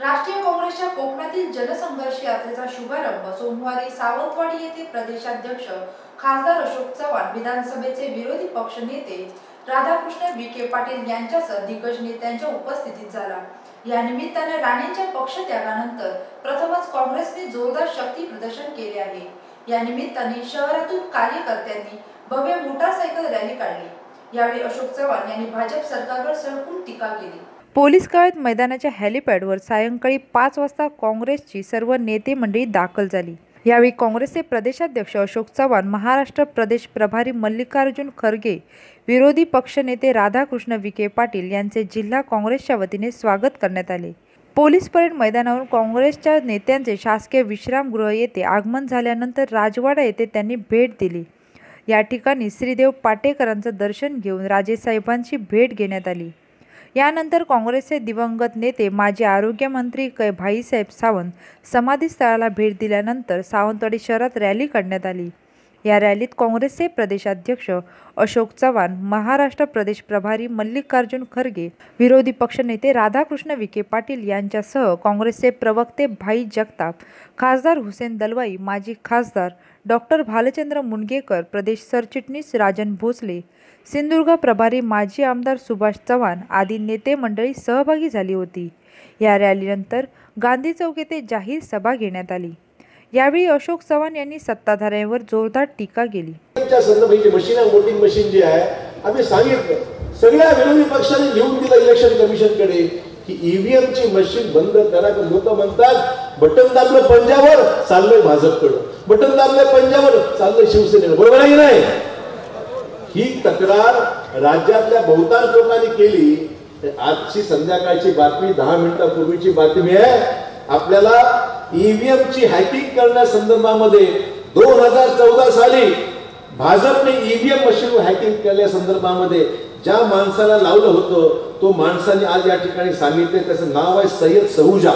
राष्ट्रीय काँग्रेसच्या कोकणातील जनसंघर्ष यात्रेचा शुभारंभ सोमवारी सावंतवाडी येथे प्रदेशाध्यक्ष खासदार अशोक चव्हाण विधानसभेचे विरोधी पक्ष नेते राधाकृष्ण विखे पाटील यांच्यासह दिग्गज नेत्यांच्या उपस्थितीत झाला. या निमित्ताने राणेंच्या पक्षत्यागानंतर प्रथमच काँग्रेसने जोरदार शक्ती प्रदर्शन केले आहे. या निमित्ताने शहरातून कार्यकर्त्यांनी भव्य मोटारसायकल रॅली काढली. यावेळी अशोक चव्हाण यांनी भाजप सरकारवर सडकून टीका केली. पोलीस काळात मैदानाच्या हॅलिपॅडवर सायंकाळी पाच वाजता काँग्रेसची सर्व नेते मंडळी दाखल झाली. यावेळी काँग्रेसचे प्रदेशाध्यक्ष अशोक चव्हाण महाराष्ट्र प्रदेश प्रभारी मल्लिकार्जुन खरगे विरोधी पक्षनेते राधाकृष्ण विखे पाटील यांचे जिल्हा काँग्रेसच्या वतीने स्वागत करण्यात आले. पोलीस परेड मैदानावरून काँग्रेसच्या नेत्यांचे शासकीय विश्रामगृह येथे आगमन झाल्यानंतर राजवाडा येथे त्यांनी भेट दिली. या ठिकाणी श्रीदेव पाटेकरांचं दर्शन घेऊन राजेसाहेबांची भेट घेण्यात आली. यानंतर काँग्रेसचे दिवंगत नेते माजी आरोग्यमंत्री कै भाईसाहेब सावंत समाधीस्थळाला भेट दिल्यानंतर सावंतवाडी शहरात रॅली काढण्यात आली. या रॅलीत काँग्रेसचे प्रदेशाध्यक्ष अशोक चव्हाण महाराष्ट्र प्रदेश प्रभारी मल्लिकार्जुन खरगे विरोधी पक्षनेते राधाकृष्ण विखे पाटील यांच्यासह काँग्रेसचे प्रवक्ते भाई जगताप खासदार हुसेन दलवाई माजी खासदार डॉक्टर भालचंद्र मुणगेकर प्रदेश सरचिटणीस राजन भोसले सिंधुदुर्ग प्रभारी माजी आमदार सुभाष चव्हाण आदी नेते मंडळी सहभागी झाली होती. या रॅलीनंतर गांधी चौक येथे जाहीर सभा घेण्यात आली. यावेळी अशोक चव्हाण यांनी सत्ताधाऱ्यांवर जोरदार टीका केली. वोटिंग मशीन जी आहे आम्ही सांगितलं. सगळ्या विरोधी पक्षांनी घेऊन दिलं इलेक्शन कमिशनकडे की ईव्हीएमची मशीन बंद करा. लोक म्हणतात बटन दाबलं पंजाबवर चाललंय भाजपकडं. बटन दाबलं पंजाबवर चाललंय शिवसेनेकडे. बरोबर आहे की नाही? ही तक्रार राज्यातल्या बहुतांश लोकांनी केली. आजची संध्याकाळची बातमी दहा मिनिटापूर्वीची बातमी आहे. आपल्याला ईव्हीएम ची हॅकिंग करण्यासंदर्भामध्ये दोन हजार चौदा साली भाजपने ईव्हीएम मशीन हॅकिंग केल्या संदर्भामध्ये ज्या माणसाला लावलं होतं तो माणसाने आज या ठिकाणी सांगितले त्याचं नाव आहे सय्यद सहुजा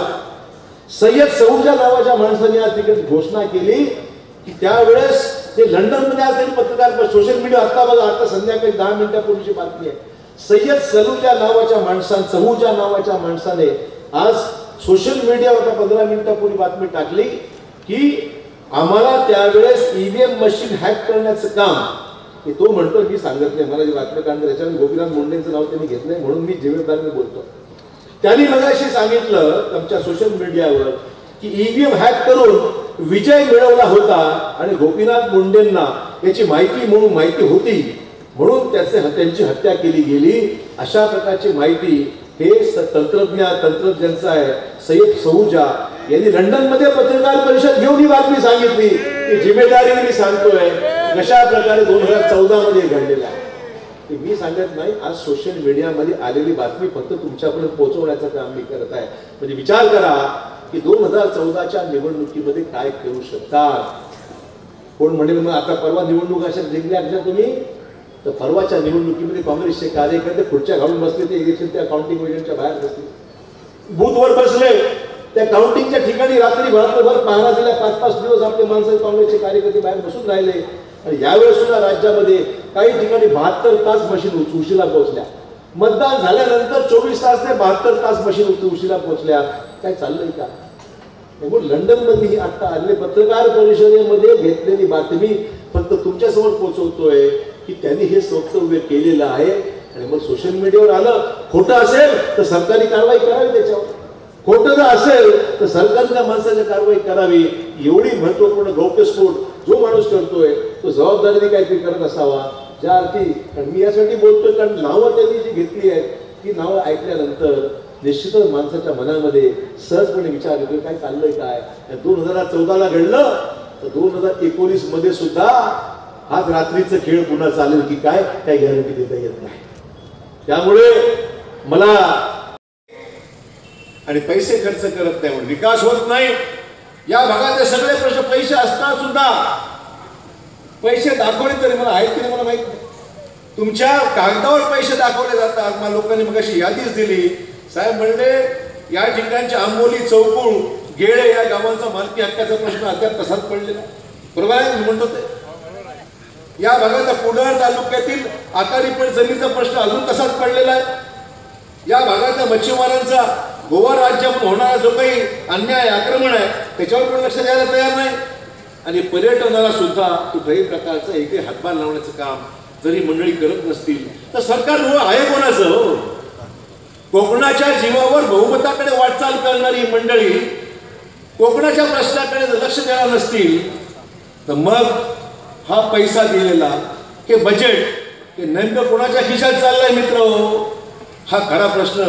सय्यद सहूजा नावाच्या माणसाने आज तिकडे घोषणा केली की त्यावेळेस ते लंडनमध्ये असेल पत्रकार सोशल मीडिया आता बघा आता संध्याकाळी दहा मिनिटापूर्वीची बातमी आहे. सय्यद सलूच्या नावाच्या माणसाने सहूजा नावाच्या माणसाने आज सोशल मीडियावर पंधरा मिनिटापूर्वी बातमी टाकली की आम्हाला त्यावेळेस ईव्हीएम मशीन हॅक करण्याचं काम की तो म्हणतो मी सांगत नाही. मला जे बातम्या याच्यावर त्याच्यामध्ये गोपीनाथ मुंडेंचं नाव त्यांनी घेतलंय म्हणून मी जिम्मेदारीने बोलतो. त्यांनी मगाशी सांगितलं आमच्या सोशल मीडियावर की ईव्हीएम हॅक करून विजय मिळवला होता आणि गोपीनाथ मुंडेंना याची माहिती म्हणून माहिती होती. म्हणून त्याचे त्यांची हत्या केली गेली. अशा प्रकारची माहिती हे तंत्रज्ञान तंत्रज्ञांचं आहे. सय्यद सहुजा यांनी लंडनमध्ये पत्रकार परिषद घेऊन ही बातमी सांगितली. की जिम्मेदारीने मी सांगतोय. कशा प्रकारे दोन हजार चौदा मध्ये घडलेला आहे. ते मी सांगत नाही. आज सोशल मीडियामध्ये आलेली बातमी फक्त तुमच्यापर्यंत पोहोचवण्याचं काम मी करत आहे. म्हणजे विचार करा. की दोन हजार चौदाच्या निवडणुकीमध्ये काय करू शकतात? कोण म्हणेल मग आता परवा निवडणूक अशा जिंकल्या अशा तुम्ही? तर परवाच्या निवडणुकीमध्ये काँग्रेसचे कार्यकर्ते पुढच्या घालून बसले ते इलेक्शन त्या काउंटिंग एजंटच्या बाहेर बसले. बूथवर बसले. त्या काउंटिंगच्या ठिकाणी रात्री भरातभर पहारा दिल्या पाच पाच दिवस आपले माणसं काँग्रेसचे कार्यकर्ते बाहेर बसून राहिले. आणि यावेळेस सुद्धा राज्यामध्ये काही ठिकाणी बहात्तर तास मशीन उशिरा पोहोचल्या. मतदान झाल्यानंतर चोवीस तास ते बहात्तर तास मशीन उशिरा पोहोचल्या. काय चाललंय का? लंडनमध्ये आता आलेले पत्रकार परिषदेमध्ये घेतलेली बातमी फक्त तुमच्यासमोर पोहोचवतोय की त्यांनी हे वक्तव्य केलेलं आहे. आणि मग सोशल मीडियावर आलं खोटं असेल तर सरकारी कारवाई करावी त्याच्यावर. खोटं जर असेल तर सरकारच्या माणसाची कारवाई करावी. एवढी महत्त्वपूर्ण गौप्यस्फोट जो माणूस करतोय तो जबाबदारीने काहीतरी करत असावा. ज्या अर्थी कारण मी यासाठी बोलतोय कारण नावं त्यांनी जी घेतली आहेत ती नावं ऐकल्यानंतर निश्चितच माणसाच्या मनामध्ये सहजपणे विचार येतोय काय चाललंय काय? दोन हजार चौदाला घडलं तर दोन हजार एकोणीसमध्ये सुद्धा आज रात्रीचं खेळ पुन्हा चालेल की काय काय गॅरंटी देता येत नाही. त्यामुळे मला आणि पैसे खर्च करत नाही म्हणून विकास होत नाही. या भागातले सगळे प्रश्न पैसे असतात सुद्धा पैसे दाखवले तरी मला आहेत की नाही मला माहिती तुमच्या कागदावर पैसे दाखवले जातात. मला लोकांनी मग अशी यादीच दिली. साहेब म्हणले या ठिकाणच्या आंबोली चौकुळ गेळे या गावांचा मालकी हक्काचा प्रश्न अद्याप तसाच पडलेला बरोबर आहे म्हणतो ते. या भागाचा पुढार तालुक्यातील आकारीपण जमिनीचा प्रश्न अजून तसाच पडलेला आहे. या भागातल्या मच्छीमारांचा गोवा राज्यातून होणारा जो काही अन्याय आक्रमण आहे त्याच्यावर पण लक्ष द्यायला तयार नाही. आणि पर्यटनाला सुद्धा कुठल्याही प्रकारचं एकही हातभार लावण्याचं काम जरी मंडळी करत नसतील तर सरकार आहे कोणाचं हो? कोकणाच्या जीवावर बहुमताकडे वाटचाल करणारी मंडळी कोकणाच्या प्रश्नाकडे जर लक्ष देणार नसतील तर मग हा पैसा दिलेला हे बजेट हे नेमकं कोणाच्या खिशात चाललंय मित्र हो? हा खरा प्रश्न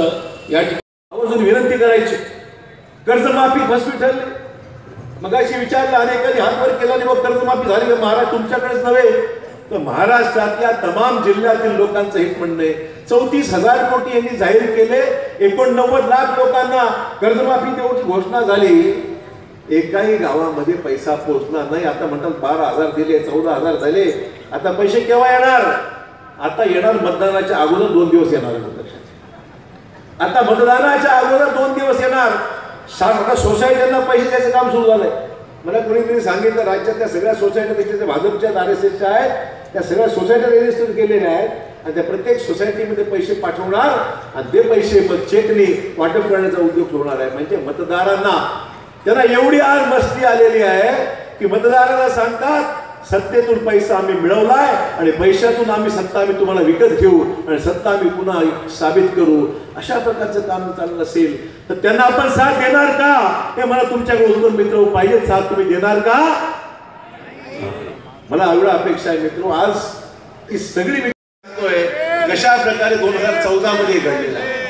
या ठिकाणी आवर्जून विनंती करायची. कर्जमाफी फसवी ठरली. मगाशी विचारलं अनेकांनी हातवर केला आणि मग कर्जमाफी झाली का महाराज तुमच्याकडेच नव्हे. तर महाराष्ट्रातल्या तमाम जिल्ह्यातील लोकांचं हित म्हणणे चौतीस हजार कोटी यांनी जाहीर केले एकोणनव्वद लाख लोकांना कर्जमाफी देऊची घोषणा झाली. एकाही गावामध्ये पैसा पोहोचणार नाही. आता म्हणतात बारा हजार दिले चौदा हजार झाले. आता पैसे केव्हा येणार? आता येणार मतदानाच्या अगोदर दोन दिवस येणार आता मतदानाच्या अगोदर दोन दिवस येणार. सोसायट्यांना पैसे द्यायचं काम सुरू झालंय. मला कोणीतरी सांगितलं राज्यातल्या सगळ्या सोसायटीपेक्षा भाजपच्या आर एस एसच्या आहेत त्या सगळ्या सोसायट्या रजिस्टर केलेल्या आहेत आणि त्या प्रत्येक सोसायटीमध्ये पैसे पाठवणार आणि ते पैसे मग चेकने वाटप करण्याचा उद्योग होणार आहे. म्हणजे मतदारांना त्यांना एवढी आज मस्ती आलेली आहे की मतदारांना सांगतात सत्तेतून पैसा आम्ही मिळवलाय आणि पैशातून आम्ही सत्ता आम्ही तुम्हाला विकत घेऊ आणि सत्ता आम्ही पुन्हा साबित करू. अशा प्रकारचं काम चाललं असेल तर त्यांना आपण साथ देणार का? हे मला तुमच्याकडे उत्तर मित्र पाहिजे साथ तुम्ही देणार का? मला एवढा अपेक्षा आहे मित्र आज ती सगळी मी कशा प्रकारे दोन हजार चौदा मध्ये घडलेला आहे.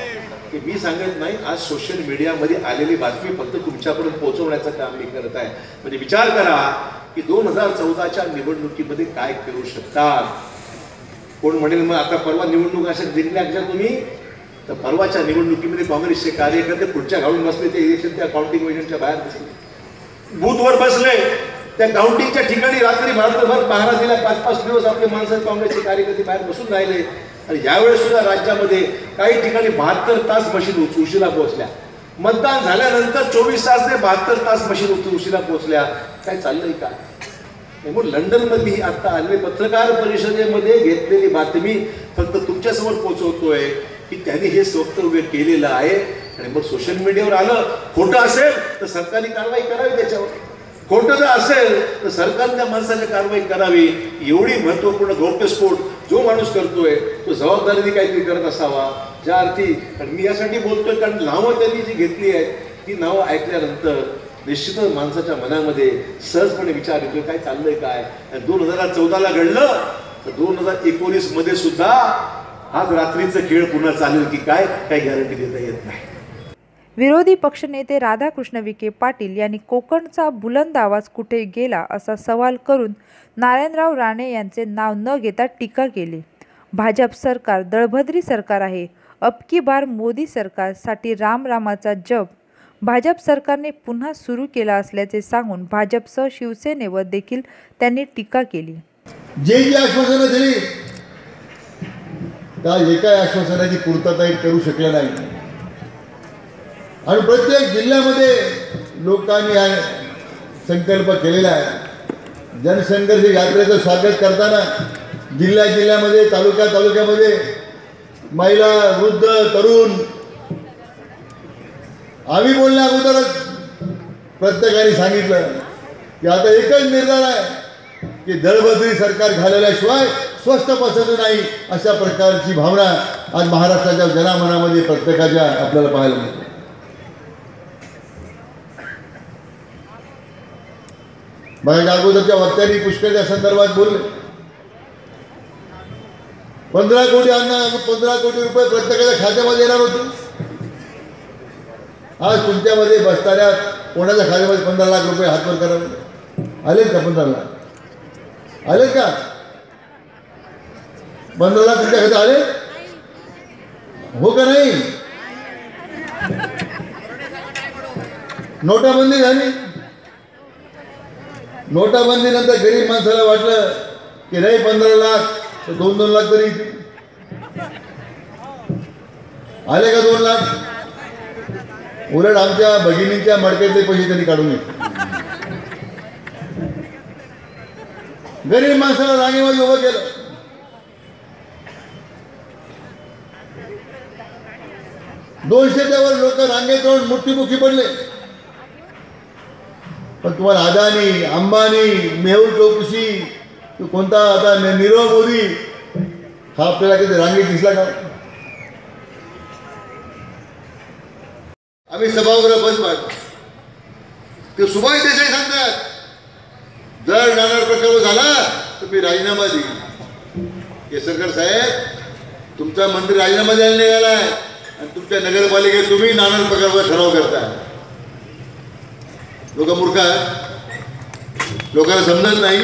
की मी सांगत नाही आज सोशल मीडियामध्ये आलेली बातमी फक्त तुमच्यापर्यंत पोहोचवण्याचं काम मी करत आहे. म्हणजे विचार करा की दोन हजार चौदाच्या निवडणुकीमध्ये काय करू शकतात? कोण म्हणेल मग आता परवा निवडणूक अशा जिंकल्या अशा तुम्ही? तर परवाच्या निवडणुकीमध्ये काँग्रेसचे कार्यकर्ते पुढच्या घालून बसले ते इलेक्शन त्या काउंटिंग एजंटच्या बाहेर बसले. बूथवर बसले. त्या काउंटिंगच्या ठिकाणी रात्री भारतभर पहारा दिला पाच पाच दिवस आपले माणसं काँग्रेसचे कार्यकर्ते बाहेर बसून राहिले. आणि यावेळेस सुद्धा राज्यामध्ये काही ठिकाणी बहात्तर तास मशीन उशिरा पोहोचल्या. मतदान झाल्यानंतर चोवीस तास ते बहात्तर तास मशीन उशिरा पोहोचल्या. काय चाललंय का? मग लंडनमध्ये ही आता आले पत्रकार परिषदेमध्ये घेतलेली बातमी फक्त तुमच्यासमोर पोहोचवतोय की त्यांनी हे वक्तव्य केलेलं आहे. आणि मग सोशल मीडियावर आलं खोटं असेल तर सरकारने कारवाई करावी त्याच्यावर. खोटं जर असेल तर सरकारच्या माणसाने कारवाई करावी. एवढी महत्त्वपूर्ण गौप्यस्फोट जो माणूस करतोय तो जबाबदारीने काहीतरी करत असावा. ज्या अर्थी मी यासाठी बोलतोय कारण नावं त्यांनी जी घेतली आहेत ती नावं ऐकल्यानंतर निश्चितच माणसाच्या मनामध्ये सहजपणे विचार येतोय काय चाललंय काय? दोन हजार चौदाला घडलं तर दोन हजार एकोणीसमध्ये सुद्धा आज रात्रीचं खेळ पुन्हा चालेल की काय काय गॅरंटी देता येत नाही. विरोधी पक्षनेते राधाकृष्ण विखे पाटील यांनी कोकणचा बुलंद आवाज कुठे गेला असा सवाल करून नारायणराव राणे यांचे नाव न घेता टीका केली. भाजप सरकार दळभद्री सरकार आहे. अबकी बार मोदी सरकारसाठी रामरामाचा जप भाजप सरकारने पुन्हा सुरू केला असल्याचे सांगून भाजपसह शिवसेनेवर देखील त्यांनी टीका केली. जे जी आश्वासनं दिली त्या एका आश्वासनाची पूर्तता करू शकले नाही. आणि प्रत्येक जिल्ह्यामध्ये लोकांनी संकल्प केलेला आहे. जनसंघर्ष यात्रेचं स्वागत करताना जिल्ह्या जिल्ह्यामध्ये तालुक्या तालुक्यामध्ये महिला वृद्ध तरुण आम्ही बोलण्या अगोदरच प्रत्येकाने सांगितलं की आता एकच निर्धार आहे की दळबदरी सरकार घालवल्याशिवाय स्वस्त पसंत नाही अशा प्रकारची भावना आज महाराष्ट्राच्या जनामनामध्ये प्रत्येकाच्या आपल्याला पाहायला मिळते. माझ्या अगोदरच्या वक्त्यांनी पुष्कळच्या संदर्भात बोलले. पंधरा कोटी अन्न पंधरा कोटी रुपये प्रत्येकाच्या खात्यामध्ये येणार होते. आज तुमच्यामध्ये बसणाऱ्या कोणाच्या खात्यामध्ये पंधरा लाख रुपये हातवर करावे? आलेत का पंधरा लाख? आलेत का? पंधरा लाख तुमच्या खात्यात आले? हो का नाही? नोटाबंदी झाली. नोटाबंदीनंतर गरीब माणसाला वाटलं की नाही पंधरा लाख तर दोन दोन लाख तरी येतील. आले का दोन लाख? उलट आमच्या भगिनींच्या मडक्याचे पैसे त्यांनी काढून घेतले. गरीब माणसाला रांगेमध्ये उभं केलं. दोनशेच्या वर लोक रांगेत राहून मृत्युमुखी पडले पण तुम्हाला अदानी अंबानी मेहुल चौकशी कोणता आता नीरव मोदी हा आपल्याला किती रांगेत दिसला का? आम्ही सभागृह बंद पाडतो ते सुभाष देसाई सांगतात जर नाणार प्रकल्प झाला तर मी राजीनामा देईन. केसरकर साहेब तुमचा मंत्री राजीनामा द्यायला निघाला आहे आणि तुमच्या नगरपालिकेत तुम्ही नाणार प्रकल्प ठराव करताय. लोक मूर्ख लोकांना समजत नाही.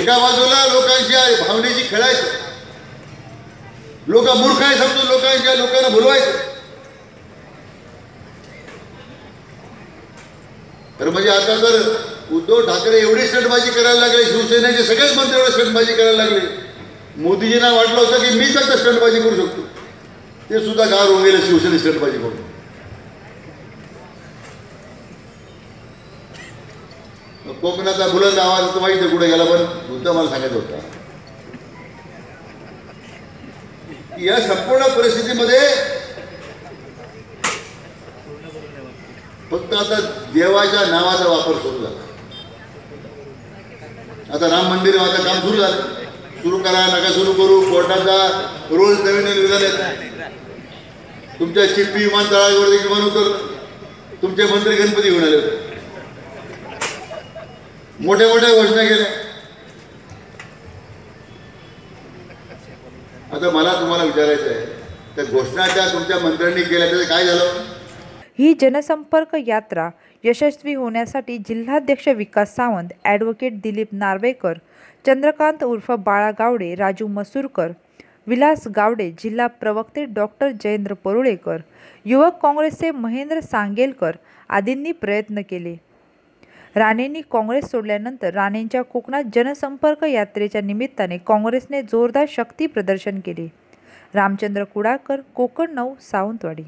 एका बाजूला लोकांच्या भावनेची खेळायचं लोक मूर्ख आहे समजून लोकांच्या लोकांना बोलवायचं. तर म्हणजे आता तर उद्धव ठाकरे एवढी स्टंटबाजी करायला लागले शिवसेनेचे सगळेच मंत्री एवढे स्टंटबाजी करायला लागले. मोदीजींना वाटलं होतं की मी फक्त स्टंटबाजी करू शकतो. ते सुद्धा गार होऊन गेले शिवसेने स्टंटबाजी करून. कोकणाचा बुलंद आवाज तर माहिती आहे कुठे गेला पण मुद्दा मला सांगायचा होता. की या संपूर्ण परिस्थितीमध्ये फक्त आता देवाच्या नावाचा वापर सुरू झाला. आता राम मंदिर आता काम सुरू झालं. सुरू करा नका सुरू करू. कोर्टाचा रोज नवीन नवीन विधान येत तुमच्या चिप्पी विमानतळावर देखील विमान उतरलं तुमचे मंत्री गणपती घेऊन आले होते. मोठ्या मोठ्या घोषणा केल्या. आता मला तुम्हाला विचारायचं आहे तर घोषणा तुमच्या मंत्र्यांनी केल्या त्याचं काय झालं? ही जनसंपर्क यात्रा यशस्वी होण्यासाठी जिल्हाध्यक्ष विकास सावंत ॲडव्होकेट दिलीप नार्वेकर चंद्रकांत उर्फ बाळा गावडे राजू मसूरकर विलास गावडे जिल्हा प्रवक्ते डॉक्टर जयेंद्र परुळेकर युवक काँग्रेसचे महेंद्र सांगेलकर आदींनी प्रयत्न केले. राणेंनी काँग्रेस सोडल्यानंतर राणेंच्या कोकणात जनसंपर्क यात्रेच्या निमित्ताने काँग्रेसने जोरदार शक्ती प्रदर्शन केले. रामचंद्र कुडाकर कोकण नऊ सावंतवाडी.